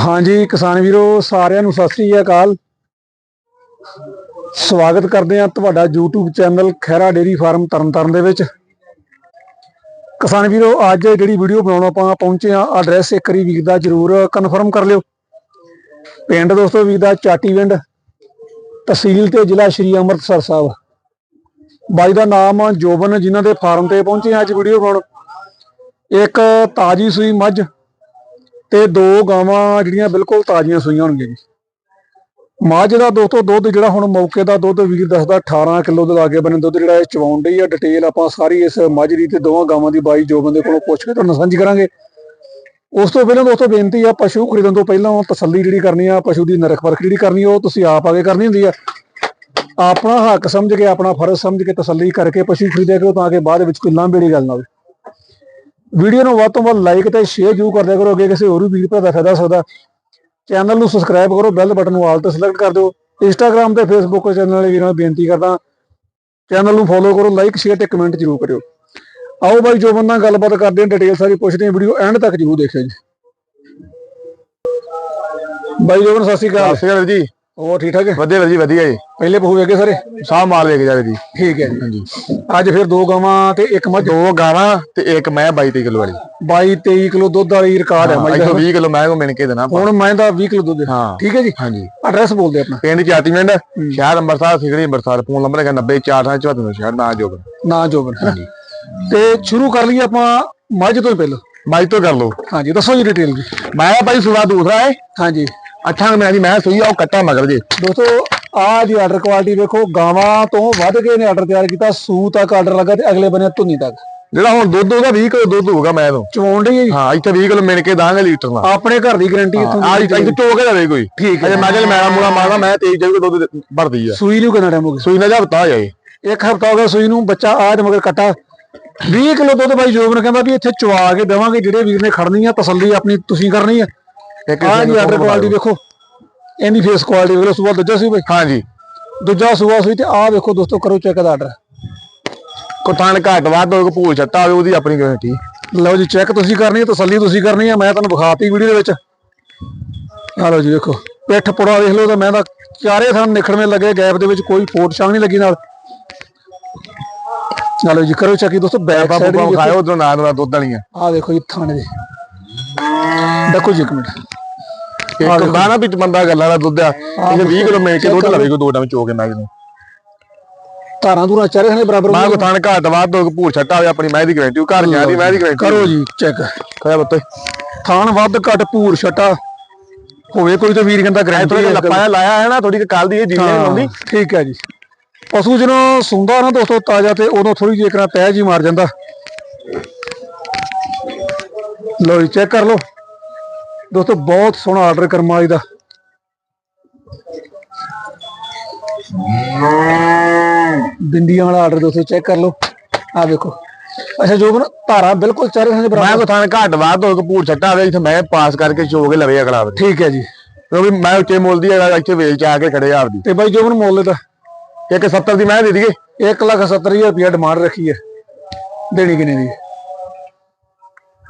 ਹਾਂਜੀ, ਕਿਸਾਨ ਵੀਰੋ, ਸਾਰਿਆਂ ਨੂੰ ਸਤਿ ਸ੍ਰੀ ਅਕਾਲ। ਸਵਾਗਤ ਕਰਦੇ ਹਾਂ ਤੁਹਾਡਾ YouTube channel Khaira dairy farm Tarn Taran ਦੇ ਵਿੱਚ। ਕਿਸਾਨ ਵੀਰੋ, ਅੱਜ ਜਿਹੜੀ ਵੀਡੀਓ ਬਣਾਉਣ ਆਪਾਂ ਪਹੁੰਚੇ ਆ ਐਡਰੈਸ ਇੱਕ ਵਾਰੀ ਵੀਰ ਦਾ ਜਰੂਰ ਕਨਫਰਮ ਕਰ ਲਿਓ। ਪਿੰਡ ਦੋਸਤੋ, ਵੀਰ ਦਾ ਚਾਟੀਵਿੰਡ ਤਹਿਸੀਲ ਤੇ ਜ਼ਿਲ੍ਹਾ ਸ਼੍ਰੀ ਅੰਮ੍ਰਿਤਸਰ ਸਾਹਿਬ। ਬਾਈ ਦਾ ਨਾਮ ਜੋਬਨ, ਜਿਨ੍ਹਾਂ ਦੇ ਫਾਰਮ ਤੇ ਪਹੁੰਚੇ ਆ ਅੱਜ ਵੀਡੀਓ ਬਣਾਉਣ। ਇੱਕ ਤਾਜੀ ਸੂਈ ਮੱਝ ਤੇ ਦੋ ਗਾਵਾਂ ਜਿਹੜੀਆਂ ਬਿਲਕੁਲ ਤਾਜ਼ੀਆਂ ਸੂਈਆਂ ਹੋਣਗੀਆਂ ਜੀ। ਮਾਝ ਦਾ ਦੋਸਤੋ ਦੁੱਧ ਜਿਹੜਾ ਹੁਣ ਮੌਕੇ ਦਾ ਦੁੱਧ ਵੀਰ ਦੱਸਦਾ 18 ਕਿਲੋ ਦੇ ਲਾਗੇ ਬਣੇ ਦੁੱਧ ਜਿਹੜਾ ਇਹ ਚਵਾਉਣ ਡਈ ਆ। ਡਿਟੇਲ ਆਪਾਂ ਸਾਰੀ ਇਸ ਮੱਝ ਦੀ ਤੇ ਦੋਵਾਂ ਗਾਵਾਂ ਦੀ ਬਾਈ ਜੋ ਬੰਦੇ ਕੋਲੋਂ ਪੁੱਛ ਕੇ ਤੁਹਾਨੂੰ ਸਾਂਝੀ ਕਰਾਂਗੇ। ਉਸ ਤੋਂ ਪਹਿਲਾਂ ਦੋਸਤੋ ਬੇਨਤੀ ਆ ਪਸ਼ੂ ਖਰੀਦਣ ਤੋਂ ਪਹਿਲਾਂ ਤਸੱਲੀ ਜਿਹੜੀ ਕਰਨੀ ਆ ਪਸ਼ੂ ਦੀ ਨਰਖ ਪਰਖ ਜਿਹੜੀ ਕਰਨੀ ਆ, ਉਹ ਤੁਸੀਂ ਆਪ ਆਗੇ ਕਰਨੀ ਹੁੰਦੀ ਆ। ਆਪਣਾ ਹੱਕ ਸਮਝ ਕੇ ਆਪਣਾ ਫਰਜ਼ ਸਮਝ ਕੇ ਤਸੱਲੀ ਕਰਕੇ ਪਸ਼ੂ ਖਰੀਦਿਆ ਕਰੋ ਤਾਂ ਕਿ ਬਾਅਦ ਵਿੱਚ ਕੋਈ ਲਾਂਭੇੜੀ ਗੱਲ ਨਾ ਹੋਵੇ। ਵੀਡੀਓ ਨੂੰ ਵੱਧ ਤੋਂ ਵੱਧ ਲਾਈਕ ਤੇ ਸ਼ੇਅਰ ਜਰੂਰ ਕਰਦਿਆ ਕਰੋ, ਅੱਗੇ ਕਿਸੇ ਹੋਰ ਵੀ ਵੀਰ ਭਰਾ ਦਾ ਫਾਇਦਾ ਸਕਦਾ। ਚੈਨਲ ਨੂੰ ਸਬਸਕ੍ਰਾਈਬ ਕਰੋ ਬੈਲ ਬਟਨ ਨੂੰ ਆਲ ਤੇ ਸਿਲੈਕਟ ਕਰ ਦਿਓ। ਇੰਸਟਾਗ੍ਰam ਤੇ ਫੇਸਬੁੱਕ ਚੈਨਲ ਵਾਲੇ ਵੀਰਾਂ ਨੂੰ ਬੇਨਤੀ ਕਰਦਾ ਚੈਨਲ ਨੂੰ ਫੋਲੋ ਕਰੋ ਲਾਈਕ ਸ਼ੇਅਰ ਤੇ ਕਮੈਂਟ ਜਰੂਰ ਕਰਿਓ। ਆਓ ਬਾਈ, ਜੋ ਨਾਲ ਗੱਲਬਾਤ ਕਰਦੇ ਹਾਂ ਡਿਟੇਲ ਸਾਰੀ ਪੁੱਛਦੇ ਹਾਂ ਵੀਡੀਓ ਐਂਡ ਤੱਕ ਜਰੂਰ ਦੇਖਿਓ ਜੀ। ਬਾਈ ਜੋਬਨ ਸਤਿ ਸ਼੍ਰੀ ਅਕਾਲ। ਸਤਿ ਸ਼੍ਰੀ ਅਕਾਲ ਜੀ। ਹੋਰ ਠੀਕ ਠਾਕ ਹੈ? ਵਧੀਆ ਜੀ ਵਧੀਆ ਜੀ। ਪਹਿਲੇ ਪਹੂ ਵੇਗੇ ਸਾਰੇ? ਸਾਹ ਮਾਲ ਲੈ ਕੇ ਜਾਵੇ ਜੀ। ਠੀਕ ਹੈ ਜੀ। ਹਾਂਜੀ। ਅੱਜ ਫਿਰ ਦੋ ਗਾਵਾਂ ਤੇ ਇੱਕ ਮੱਝ। ਦੋ ਗਾਵਾਂ ਤੇ ਇੱਕ ਮੈਂ 22 ਕਿਲੋ ਵਾਲੀ। 22 23 ਕਿਲੋ ਦੁੱਧ ਵਾਲੀ ਰਿਕਾਰਡ ਹੈ ਮੱਝ ਦਾ। ਇੱਥੋਂ 20 ਕਿਲੋ ਮੈਂ ਕੋ ਮਿਣ ਕੇ ਦੇਣਾ। ਹੁਣ ਮੈਂ ਦਾ 20 ਕਿਲੋ ਦੁੱਧ। ਹੈ। ਹਾਂ ਠੀਕ ਹੈ ਜੀ। ਹਾਂਜੀ। ਐਡਰੈਸ ਬੋਲਦੇ ਆਪਣਾ। ਪਿੰਡ ਚਾਟੀਮਿੰਡ ਸ਼ਹਿਰ ਅੰਮ੍ਰਿਤਸਰ ਸਿਗੜੀ ਅੰਮ੍ਰਿਤਸਰ ਫੋਨ ਨੰਬਰ ਹੈਗਾ 90474 ਸ਼ਹਿਰ ਨਾ ਜੋਗ ਨਾ ਜੋਬਨ। ਹੈ? ਤੇ ਸ਼ੁਰੂ ਕਰ ਲਈਏ ਆਪਾਂ ਮੱਝ ਤੋਂ ਹੀ ਪਹਿਲਾਂ। ਬਾਈ ਤੋਂ ਕਰ ਲਓ। ਹਾਂਜੀ ਦੱਸੋ ਜੀ ਡਿਟੇਲ ਜੀ। ਮੈਂ ਭਾਈ ਸੁਣਾ ਦੂਸਰਾ ਹੈ। ਹਾਂਜੀ। ਅੱਠਾਂ ਮਹੀਨਿਆਂ ਦੀ ਮੈਂ ਸੂਈ ਆ ਉਹ ਕੱਟਾ ਮਗਰ ਜੇ। ਦੋਸਤੋ ਆਹ ਜੀ ਆਰਡਰ ਕੁਆਲਿਟੀ ਵੇਖੋ ਗਾਵਾਂ ਤੋਂ ਵੱਧ ਕੇ ਨੇ ਆਰਡਰ ਤਿਆਰ ਕੀਤਾ ਸੂ ਤੱਕ ਆਰਡਰ ਲੱਗਾ ਤੇ ਅਗਲੇ ਬੰਨੇ ਧੁੰਨੀ ਤੱਕ। ਜਿਹੜਾ ਹੁਣ ਦੁੱਧ ਉਹਦਾ 20 ਕਿਲੋ ਦੁੱਧ ਹੋਊਗਾ ਮੈਂ ਤੋਂ। ਚਵਾਉਣ ਡਈ ਹੈ ਜੀ? ਹਾਂ ਇੱਥੇ 20 ਕਿਲੋ ਮਿਣ ਕੇ ਦਾਂਗੇ ਲੀਟਰ ਨਾਲ। ਆਪਣੇ ਘਰ ਦੀ ਗਾਰੰਟੀ ਇੱਥੋਂ ਆ ਇੱਥੇ ਚੋਕ ਜਾਵੇ ਕੋਈ। ਠੀਕ ਅਜੇ ਮੈਂ ਜਲ ਮੈਲਾ ਮੂਲਾ ਮਾਰਦਾ ਮੈਂ ਤੇਜ਼ ਜਲ ਦੁੱਧ ਭਰਦੀ ਆ। ਸੂਈ ਨੂੰ ਕਿੰਨਾ ਟਾਈਮ ਹੋ ਸੂਈ ਨਾ ਜਾ ਬਤਾ ਜਾਏ। ਗਿਆ ਇੱਕ ਹਫਤਾ ਹੋ ਗਿਆ ਸੂਈ ਨੂੰ ਬੱਚਾ ਤੇ ਮਗਰ ਕੱਟਾ। 20 ਕਿਲੋ ਦੁੱਧ ਬਾਈ ਜੋਬ ਨੇ ਕਹਿੰਦਾ ਵੀ ਇੱਥੇ ਚਵਾ ਕੇ ਦੇਵਾਂਗੇ ਜਿਹੜੇ ਵੀਰ ਨੇ ਖੜਨੀ ਆ ਤਸੱਲੀ ਆਪਣੀ ਤੁਸੀਂ ਕਰਨੀ ਆ। ਇੱਕ ਆਹ ਜੀ ਆਰਡਰ ਕੁਆਲਿਟੀ ਵੇਖੋ ਇਹਦੀ ਫੇਸ ਕੁਆਲਿਟੀ ਵੇਖ ਸੁਬਾ ਦੂਜਾ ਸੀ ਬਈ। ਹਾਂਜੀ। ਦੂਜਾ ਸੂਆ ਸੂਈ ਤੇ ਆਹ ਵੇਖੋ ਦੋਸਤੋ ਕਰੋ ਚੈੱਕ ਦਾ ਆਰਡਰ ਕੋ ਥਾਣ ਘੱਟ ਵੱਧ ਹੋਵੇ ਕੋ ਭੂਲ ਛੱਟਾ ਹੋਵੇ ਉਹਦੀ ਆਪਣੀ ਗਾਰੰਟੀ ਲਓ ਜੀ ਚੈੱਕ ਤੁਸੀਂ ਕਰਨੀ ਹੈ ਤਸੱਲੀ ਤੁਸੀਂ ਕਰਨੀ ਹੈ ਮੈਂ ਤੁਹਾਨੂੰ ਵਿਖਾਤੀ ਵੀਡੀਓ ਦੇ ਵਿੱਚ। ਆ ਲਓ ਜੀ ਵੇਖੋ। ਪਿੱਠ ਪੁੜਾ ਵੇਖ ਲਓ ਤਾਂ ਮੈਂ ਤਾਂ ਚਾਰੇ ਥਾਂ ਨਿਖੜਵੇਂ ਲੱਗੇ ਗੈਪ ਦੇ ਵਿੱਚ ਕੋਈ ਫੋਟ ਛਾਂਗ ਨਹੀਂ ਲੱਗੀ ਨਾਲ। ਆ ਲਓ ਜੀ ਕਰੋ ਚੈੱਕ ਦੋਸਤੋ ਬੈਕ ਸਾਈਡ ਖਾਇਓ ਉਧਰੋਂ ਦੁੱਧ ਵਾਲੀਆਂ। ਆ ਦੇਖੋ ਜੀ ਥਾਣੇ ਦੇ। ਦੇਖੋ ਜੀ ਇੱਕ ਮਿੰਟ। ਇੱਕ ਹੁੰਦਾ ਨਾ ਵਿੱਚ ਬੰਦਾ ਗੱਲਾਂ ਦਾ ਦੁੱਧ ਆ ਇਹ 20 ਕਿਲੋ ਮਿਲ ਕੇ ਦੁੱਧ ਲਵੇ ਕੋ ਦੋ ਟਾਈਮ ਚੋ ਕੇ ਮੈਂ ਕਿਨੂੰ ਧਾਰਾਂ ਧੂਰਾਂ ਚਾਰੇ ਥਾਣੇ ਬਰਾਬਰ। ਮੈਂ ਕੋ ਥਾਣ ਘੱਟ ਹੋਵੇ ਭੂਲ ਛੱਟਾ ਹੋਵੇ ਆਪਣੀ ਮੈਂ ਦੀ ਗਾਰੰਟੀ ਘਰ ਜਾ ਦੀ ਮੈਂ ਦੀ ਗਾਰੰਟੀ ਕਰੋ ਜੀ ਚੈੱਕ ਖਾਇਆ ਬੱਤੇ। ਥਾਣ ਵੱਧ ਘੱਟ ਭੂਰ ਛਟਾ ਹੋਵੇ ਕੋਈ ਤਾਂ ਵੀਰ ਕਹਿੰਦਾ ਗਰੰਟੀ ਥੋੜਾ ਲੱਪਾ ਲਾਇਆ ਹੈ ਨਾ ਥੋੜੀ ਕੱਲ ਦੀ ਇਹ ਜਿੰਨੇ ਲਾਉਂਦੀ ਠੀਕ ਹੈ ਜੀ। ਪਸ਼ੂ ਜਦੋਂ ਸੁੰਦਾ ਨਾ ਦੋਸਤੋ ਤਾਜ਼ਾ ਤੇ ਉਦੋਂ ਥੋੜੀ ਜਿਹੀ ਇਕਰਾ ਤਹਿ ਜੀ ਮਾਰ ਜਾਂਦਾ। ਲਓ ਜੀ ਚੈੱਕ ਕਰ ਲਓ। ਦੋਸਤੋ ਬਹੁਤ ਸੋਹਣਾ ਆਰਡਰ ਕਰਮਾ ਵਾਲੀ ਦਾ। ਬਿੰਦੀਆਂ ਵਾਲਾ ਆਰਡਰ ਦੋਸਤੋ ਚੈੱਕ ਕਰ ਲਓ। ਆ ਵੇਖੋ। ਅੱਛਾ ਜੋ ਬਨ ਧਾਰਾ ਬਿਲਕੁਲ ਚਾਰੇ ਥਾਂ ਦੇ ਮੈਂ ਬਰਾਬਰ ਕੋ ਥਾਣ ਘੱਟ ਵੱਧ ਹੋਵੇ ਭੂਲ ਛੱਟਾ ਹੋਵੇ ਇੱਥੇ ਮੈਂ ਪਾਸ ਕਰਕੇ ਚੋ ਕੇ ਲਵੇ ਅਗਲਾ ਵਾਰ ਠੀਕ ਹੈ ਜੀ। ਕਿਉਂਕਿ ਮੈਂ ਉੱਚੇ ਮੁੱਲ ਦੀ ਹੈਗਾ ਇੱਥੇ ਵੇਚ ਆ ਕੇ ਖੜੇ ਆਪਦੀ। ਤੇ ਬਾਈ ਜੋ ਬਨ ਮੁੱਲ ਦਾ ਇੱਕ 70 ਦੀ ਮੈਂ ਦੇ ਦਈਏ। 1 ਲੱਖ 70 ਹਜ਼ਾਰ ਰੁਪਇਆ ਡਿਮਾਂਡ ਰੱਖੀ ਹੈ। ਦੇਣੀ ਕਿੰਨੇ ਦੀ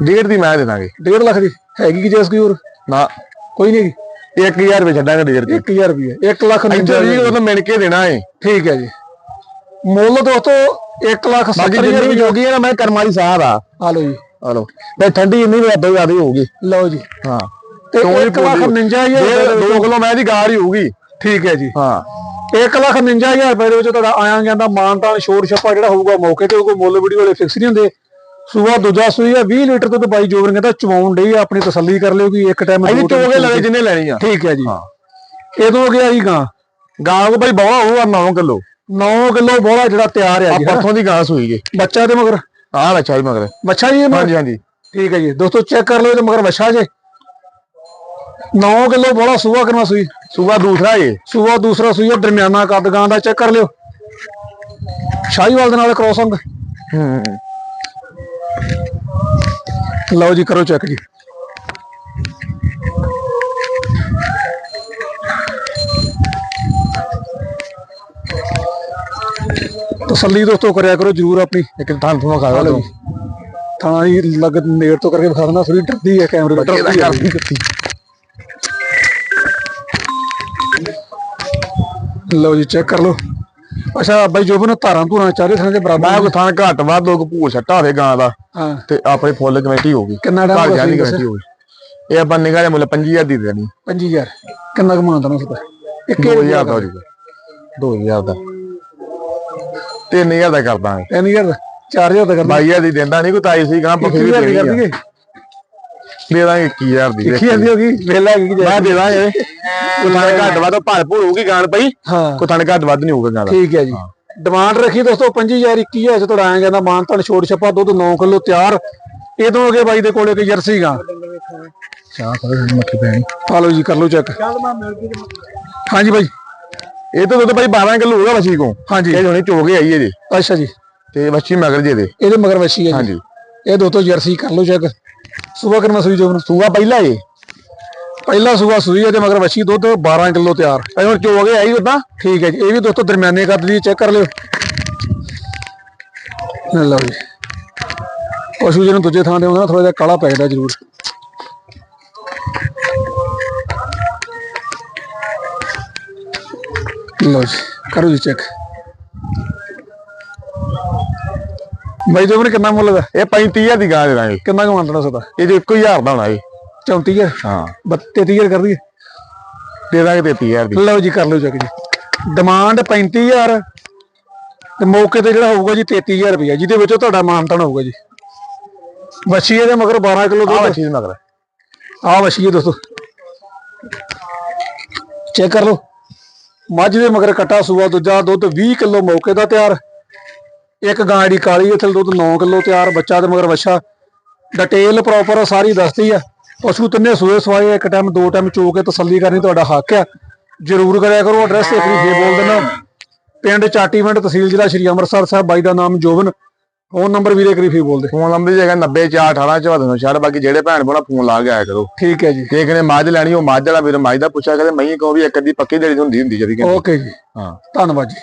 ਡੇਢ ਦੀ ਮੈਂ ਦੇ ਦਾਂਗੇ। 1.5 ਲੱਖ ਦੀ ਹੈਗੀ ਕਿ ਜੈਸ ਕੋਈ ਹੋਰ? ਨਾ। ਕੋਈ ਨਹੀਂ 1000 ਰੁਪਏ ਛੱਡਾਂਗੇ ਡੇਢ ਦੀ। 1000 ਰੁਪਏ। 1 ਲੱਖ ਇੱਥੇ 49 20 ਕਿਲੋ ਤਾਂ ਮਿਣ ਕੇ ਦੇਣਾ ਏ। ਠੀਕ ਹੈ ਜੀ। ਮੁੱਲ ਦੋਸਤੋ 1 ਲੱਖ ਬਾਕੀ 70 ਜਿੰਨੀ ਵੀ ਜੋਗੀ ਹੈ ਨਾ ਮੈਂ ਕਰਮ ਵਾਲੀ ਸਾਹ ਆ। ਆ ਲਓ ਜੀ। ਆ ਲੋ ਤੇ ਠੰਡੀ ਇੰਨੀ ਵੀ ਅੱਧੋ ਜ਼ਿਆਦਾ ਹੋਊਗੀ। ਲਓ ਜੀ। ਹਾਂ। ਤੇ ਕਿਉਂ 1 ਲੱਖ 49 ਹਜ਼ਾਰ 2 ਕਿਲੋ ਮੈਂ ਦੀ ਗਾਰ ਹੀ ਹੋਊਗੀ। ਠੀਕ ਹੈ ਜੀ। ਹਾਂ। 1 ਲੱਖ 49 ਹਜ਼ਾਰ ਰੁਪਏ ਦੇ ਵਿੱਚ ਤੁਹਾਡਾ ਆਇਆ ਗਿਆ ਦਾ ਮਾਨਤਾਨ ਸ਼ੋਰ ਛੱਪਾ ਜਿਹੜਾ ਹੋਊਗਾ ਮੌਕੇ ਤੇ ਕੋਈ ਮੁੱਲ ਵੀਡੀਓ ਵਾਲੇ ਫਿਕਸ ਨਹੀਂ ਹੁੰਦੇ। ਸੂਆ ਦੂਜਾ ਸੂਈ ਆ 20 ਲੀਟਰ ਦੁੱਧ ਬਾਈ ਜੋਬਰ ਕਹਿੰਦਾ ਚਵਾਉਣ ਆ, ਆਪਣੀ ਤਸੱਲੀ ਕਰ ਲਿਓ ਕਿ ਇੱਕ ਟਾਈਮ ਅਸੀਂ ਚੋਗੇ ਲਵੇ ਜਿੰਨੇ ਲੈਣੀ ਆ। ਠੀਕ ਹੈ ਜੀ। ਹਾਂ। ਇਹਦੋਂ ਗਿਆ ਜੀ ਗਾਂ। ਗਾਂ ਕੋ ਭਾਈ ਬਵਾ ਹੋਊਗਾ 9 ਕਿਲੋ। 9 ਕਿਲੋ ਬੋਲਾ ਜਿਹੜਾ ਤਿਆਰ ਆ ਜੀ ਪਰਸੋਂ ਦੀ ਗਾਂ ਸੂਈ ਗਈ ਬੱਚਾ ਦੇ ਮਗਰ? ਆਹ ਅੱਛਾ ਹੀ ਮਗਰ। ਬੱਚਾ ਜੀ? ਹਾਂਜੀ ਹਾਂਜੀ। ਠੀਕ ਹੈ ਜੀ। ਦੋਸਤੋ ਚੈੱਕ ਕਰ ਲਓ ਇਹਦੇ ਮਗਰ ਬੱਚਾ ਜੇ। 9 ਕਿਲੋ ਬੋਲਾ ਸੂਆ ਕਰਨਾ ਸੂਈ? ਸੂਆ ਦੂਸਰਾ ਏ ਸੂਆ ਦੂਸਰਾ ਸੂਈ ਦਰਮਿਆਨਾ ਕੱਦ ਗਾਂ ਦਾ ਚੈੱਕ ਕਰ ਲਿਓ। ਸ਼ਾਹੀਵਾਲ ਦੇ ਨਾਲ ਕ੍ਰੋਸਿੰਗ ਹੂੰ। ਲਓ ਜੀ ਕਰੋ ਚੈੱਕ ਜੀ। ਤਸੱਲੀ ਦੋਸਤੋ ਕਰਿਆ ਕਰੋ ਜਰੂਰ ਆਪਣੀ। ਇੱਕ ਥਾਂ ਤੋਂ ਖਾ ਲਓ ਜੀ। ਥਾਂ ਹੀ ਲੱਗ ਨੇੜ ਤੋਂ ਕਰਕੇ ਵਿਖਾ ਦਿੰਦਾ ਥੋੜੀ ਡਰਦੀ ਹੈ ਕੈਮਰੇ ਤੋਂ ਡਰਦੀ ਹੈ ਲਓ ਜੀ ਚੈੱਕ ਕਰ ਲਓ। ਅੱਛਾ ਬਾਈ ਜੋਬਨ ਧਾਰਾਂ ਧੂਰਾਂ ਚਾਰੇ ਥਾਂ ਦੇ ਬਰਾਬਰ ਮੈਂ ਕੋ ਥਾਂ ਘੱਟ ਵੱਧ ਲੋਕ ਭੂਲ ਛੱਟਾ ਹੋਵੇ ਗਾਂ ਦਾ ਹਾਂ। ਤੇ ਆਪਣੀ ਫੁੱਲ ਕਮੇਟੀ ਹੋਊਗੀ ਕਿੰਨਾ ਟਾਈਮ ਹੋ ਗਿਆ ਕਮੇਟੀ ਹੋਊਗੀ ਇਹ ਆਪਾਂ ਨਿਗਾਹ ਦੇ ਮੁੱਲ 5000 ਦੀ ਦੇਣੀ। 25000 ਕਿੰਨਾ ਕਮਾਉਂਦਾ ਨਾ ਸਦਾ? ਇੱਕ 2000 ਦਾ ਹੋ ਜਾਊਗਾ। 2000 ਦਾ। 3000 ਦਾ ਕਰ ਦਾਂਗੇ 3000 ਦਾ? 4000 ਦਾ ਕਰਦਾ। 22000 ਦੀ ਦਿੰਦਾ ਨਹੀਂ ਕੋਈ ਤਾਈ ਸੀ ਗਾਂ ਫਿਰ ਵੀ 21000 ਦੀ ਕਰ ਦੇਣੀ ਆ। ਦੇ ਦਾਂਗੇ 21000 ਦੀ ਕੀ ਆਂਦੀ ਹੋਗੀ ਵੇਲਾ ਹੈਗੀ ਕਿ ਮੈਂ ਦੇ। ਦਾਂਗੇ ਕੋਈ ਥਾਂ ਘੱਟ ਵੱਧ ਭਰ ਭੂਲ ਹੋਊਗੀ ਗਾਂ ਪਈ ਹਾਂ। ਕੋਈ ਥਾਂ ਘੱਟ ਵੱਧ ਨਹੀਂ ਹੋਊਗਾ ਗਾਂ ਦਾ ਠੀਕ ਹੈ ਜੀ। ਡਿਮਾਂਡ ਰੱਖੀ ਦੋਸਤੋ 25000 21000 ਚ ਤੁਹਾਡਾ ਆਇਆ ਜਾਂਦਾ ਮਾਨ ਤਾਂ ਛੋੜ ਛੱਪਾ ਦੁੱਧ 9 ਕਿਲੋ ਤਿਆਰ। ਤੋਂ ਅੱਗੇ ਬਾਈ ਦੇ ਕੋਲੇ ਇੱਕ ਜਰਸੀ ਗਾ ਚਾਹ ਕਰ ਮੱਖੀ ਪੈਣੀ। ਆ ਲਓ ਜੀ ਕਰ ਲਓ ਚੈੱਕ। ਹਾਂਜੀ ਬਾਈ। ਇਹ ਤਾਂ ਦੁੱਧ ਭਾਈ 12 ਕਿਲੋ ਹੋਊਗਾ ਵਸੀ ਕੋ ਹਾਂਜੀ। ਇਹ ਹੁਣੇ ਚੋ ਕੇ ਆਈ ਇਹਦੇ। ਅੱਛਾ ਜੀ। ਤੇ ਵੱਛੀ ਮਗਰ ਜੇ ਦੇ ਇਹਦੇ ਮਗਰ ਵੱਛੀ ਹੈ ਜੀ। ਹਾਂਜੀ। ਇਹ ਦੋਸਤੋ ਜਰਸੀ ਕਰ ਲਓ ਚੈੱਕ। ਸੂਆ ਕਿੰਨਾ ਸੂਈ ਜੋਬਨ ਸੂਆ ਪਹਿਲਾ ਏ। ਪਹਿਲਾ ਸੂਆ ਸੂਈ ਹੈ ਤੇ ਮਗਰ ਵੱਛੀ ਦੁੱਧ 12 ਕਿਲੋ ਤਿਆਰ। ਇਹ ਹੁਣ ਚੋ ਕੇ ਆਈ ਉਦਾਂ ਠੀਕ ਹੈ ਜੀ। ਇਹ ਵੀ ਦੋਸਤੋ ਦਰਮਿਆਨੇ ਕੱਦ ਦੀ ਚੈੱਕ ਕਰ ਲਿਓ। ਲੈ ਲਓ ਜੀ। ਪਸ਼ੂ ਜਿਹਨੂੰ ਦੂਜੇ ਥਾਂ ਤੇ ਆਉਂਦਾ ਥੋੜਾ ਜਿਹਾ ਕਾਲਾ ਪੈ ਜਾਂਦਾ ਜ਼ਰੂਰ। ਲਓ ਜੀ, ਕਰੋ ਜੀ ਚੈੱਕ। ਬਾਈ ਜੀ ਉਹਨੇ ਕਿੰਨਾ ਮੁੱਲ ਦਾ? ਇਹ 35000 ਦੀ ਗਾਂ ਦੇ ਦਾਂਗੇ। ਕਿੰਨਾ ਕੁ ਮੰਨਣਾ ਸਦਾ? ਇਹ ਜੋ 1000 ਦਾ ਹੋਣਾ ਇਹ। 34000 ਹਾਂ। 32000 ਕਰ ਦਈਏ? ਦੇ ਦਾਂਗੇ 33000 ਦੀ। ਲਓ ਜੀ ਕਰ ਲਓ ਚੈੱਕ ਜੀ। ਡਿਮਾਂਡ 35000 ਤੇ ਮੌਕੇ ਤੇ ਜਿਹੜਾ ਹੋਊਗਾ ਜੀ 33000 ਰੁਪਇਆ ਜਿਹਦੇ ਵਿੱਚੋਂ ਤੁਹਾਡਾ ਮਾਨਤਨ ਹੋਊਗਾ ਜੀ। ਵੱਛੀ ਇਹਦੇ ਮਗਰ 12 ਕਿਲੋ ਦੁੱਧ। ਵੱਛੀ ਦੇ ਮਗਰ। ਆ ਵੱਛੀ ਹੈ ਦੋਸਤੋ। ਚੈੱਕ ਕਰ ਲਓ। ਮੱਝ ਦੇ ਮਗਰ ਕਟਾ ਸੂਆ ਦੂਜਾ ਦੁੱਧ 20 ਕਿਲੋ ਮੌਕੇ ਦਾ ਤਿਆਰ। ਇੱਕ ਗਾਂ ਦੀ ਕਾਲੀ ਇੱਥੇ ਦੁੱਧ 9 ਕਿਲੋ ਤਿਆਰ ਬੱਚਾ ਦੇ ਮਗਰ ਵੱਛਾ। ਡਿਟੇਲ ਪ੍ਰੋਪਰ ਸਾਰੀ ਦੱਸਦੀ ਆ। ਪਸ਼ੂ ਤਿੰਨੇ ਸੂਏ ਸਵਾਏ ਇੱਕ ਟਾਈਮ ਦੋ ਟਾਈਮ ਚੋ ਕੇ ਤਸੱਲੀ ਕਰਨੀ ਤੁਹਾਡਾ ਹੱਕ ਆ। ਜਰੂਰ ਕਰਿਆ ਕਰੋ ਐਡਰੈਸ ਇੱਕ ਵਾਰੀ ਫੇਰ ਬੋਲ ਦੇਣਾ। ਪਿੰਡ ਚਾਟੀਵਿੰਡ ਤਹਿਸੀਲ ਜ਼ਿਲ੍ਹਾ ਸ਼੍ਰੀ ਅੰਮ੍ਰਿਤਸਰ ਸਾਹਿਬ ਬਾਈ ਦਾ ਨਾਮ ਜੋਬਨ। ਫੋਨ ਨੰਬਰ ਵੀਰੇ ਕਰੀ ਫੇਰ ਬੋਲ ਦੇ ਫੋਨ ਨੰਬਰ ਜੀ ਹੈਗਾ 90418 ਛੱਡ ਬਾਕੀ ਜਿਹੜੇ ਭੈਣ ਬੋਣਾ ਫੋਨ ਲਾ ਕੇ ਆਇਆ ਕਰੋ। ਠੀਕ ਹੈ ਜੀ। ਜੇ ਕਿਨੇ ਮੱਝ ਲੈਣੀ ਉਹ ਮੱਝ ਵਾਲਾ ਵੀਰ ਮੱਝ ਦਾ ਪੁੱਛਿਆ ਕਰੇ ਮਹੀਂ ਕਹੋ ਵੀ ਇੱਕ ਅੱਧੀ ਪੱਕੀ ਦੇਣੀ ਹੁੰਦੀ ਹੁੰਦੀ ਕਹਿੰਦੇ। ਓਕੇ ਜੀ। ਹਾਂ। ਧੰਨਵਾਦ ਜੀ।